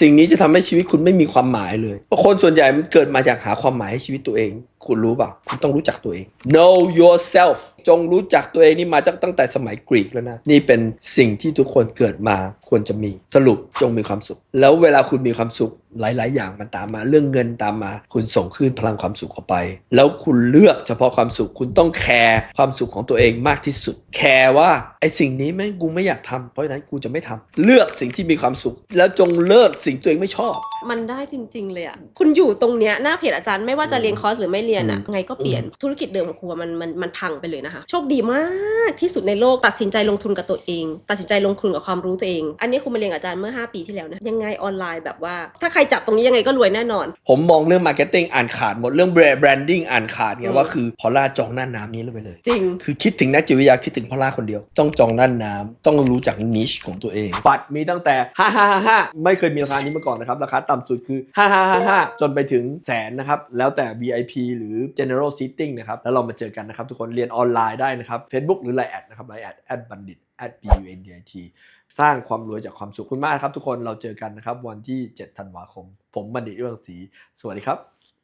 สิ่งนี้จะทำให้ชีวิตคุณไม่มีความหมายเลยเพราะคนส่วนใหญ่มันเกิดมาจากหาความหมายให้ชีวิตตัวเอง คุณรู้เปล่าคุณต้องรู้จักตัวเอง know yourself จงรู้จักตัวเองนี่มาจากตั้งแต่สมัยกรีกแล้วนะ นี่เป็นสิ่งที่ทุกคนเกิดมาควรจะมีสรุปจงมีความสุข แล้วเวลาคุณมีความสุขหลาย ๆ อย่างมันตามมาเรื่องเงินตามมา คุณส่งคืนพลังความสุขเข้าไป แล้วคุณเลือกเฉพาะความสุขคุณต้องแคร์ความสุขของตัวเองมากที่สุด แคร์ว่าไอ้สิ่งนี้แม่งกูไม่อยากทำเพราะฉะนั้นกูจะไม่ทำเลือกสิ่งที่มีความสุข แล้วจงเลิกสิ่งตัวเองไม่ชอบ มันได้จริง ๆ เลยอะคุณอยู่ตรงเนี้ยหน้าเพจอาจารย์ไม่ว่าจะเรียนคอร์สหรือไม่เรียนอะอืมไงก็เปลี่ยนธุรกิจเดิมของครูอะมันมันมันพังไปเลยนะคะโชคดีมากที่สุดในโลกตัดสินใจลงทุนกับตัวเอง ตัดสินใจลงทุนกับความรู้ตัวเอง อันนี้ครูมาเรียนกับอาจารย์เมื่อ 5 ปีที่แล้วนะยังไงออนไลน์แบบว่า ถ้าใครจับตรงนี้ยังไงก็รวยแน่นอน ผมมองเรื่องมาร์เก็ตติ้งอ่านขาดหมดเรื่องแบรนดิ้งอ่านขาดไงอืมว่าคือพอล่าจองหน้าน้ำนี้เลยไปเลย จริง คือคิดถึงนักจิตวิทยาคิดถึงพอล่าคนเดียว ต้องจองน่านน้ำต้องรู้จักนิชของตัวเองบัตรมีตั้งแต่5 5 5 5ไม่เคยมีราคานี้มาก่อนนะครับราคาต่ำสุดคือ 5 5 5 5 จนไปถึงแสนนะครับแล้วแต่ VIP หรือ General Seating นะครับแล้วเรามาเจอกันนะครับทุกคนเรียนออนไลน์ได้นะครับ Facebook หรือ Line แอดนะครับ Line แอด at bandit at b u n d i t สร้างความรวยจากความสุขคุณมากครับทุกคนเราเจอกันนะครับ วันที่ 7 ธันวาคม ผมบัณฑิตเอื้องศรีสวัสดีครับ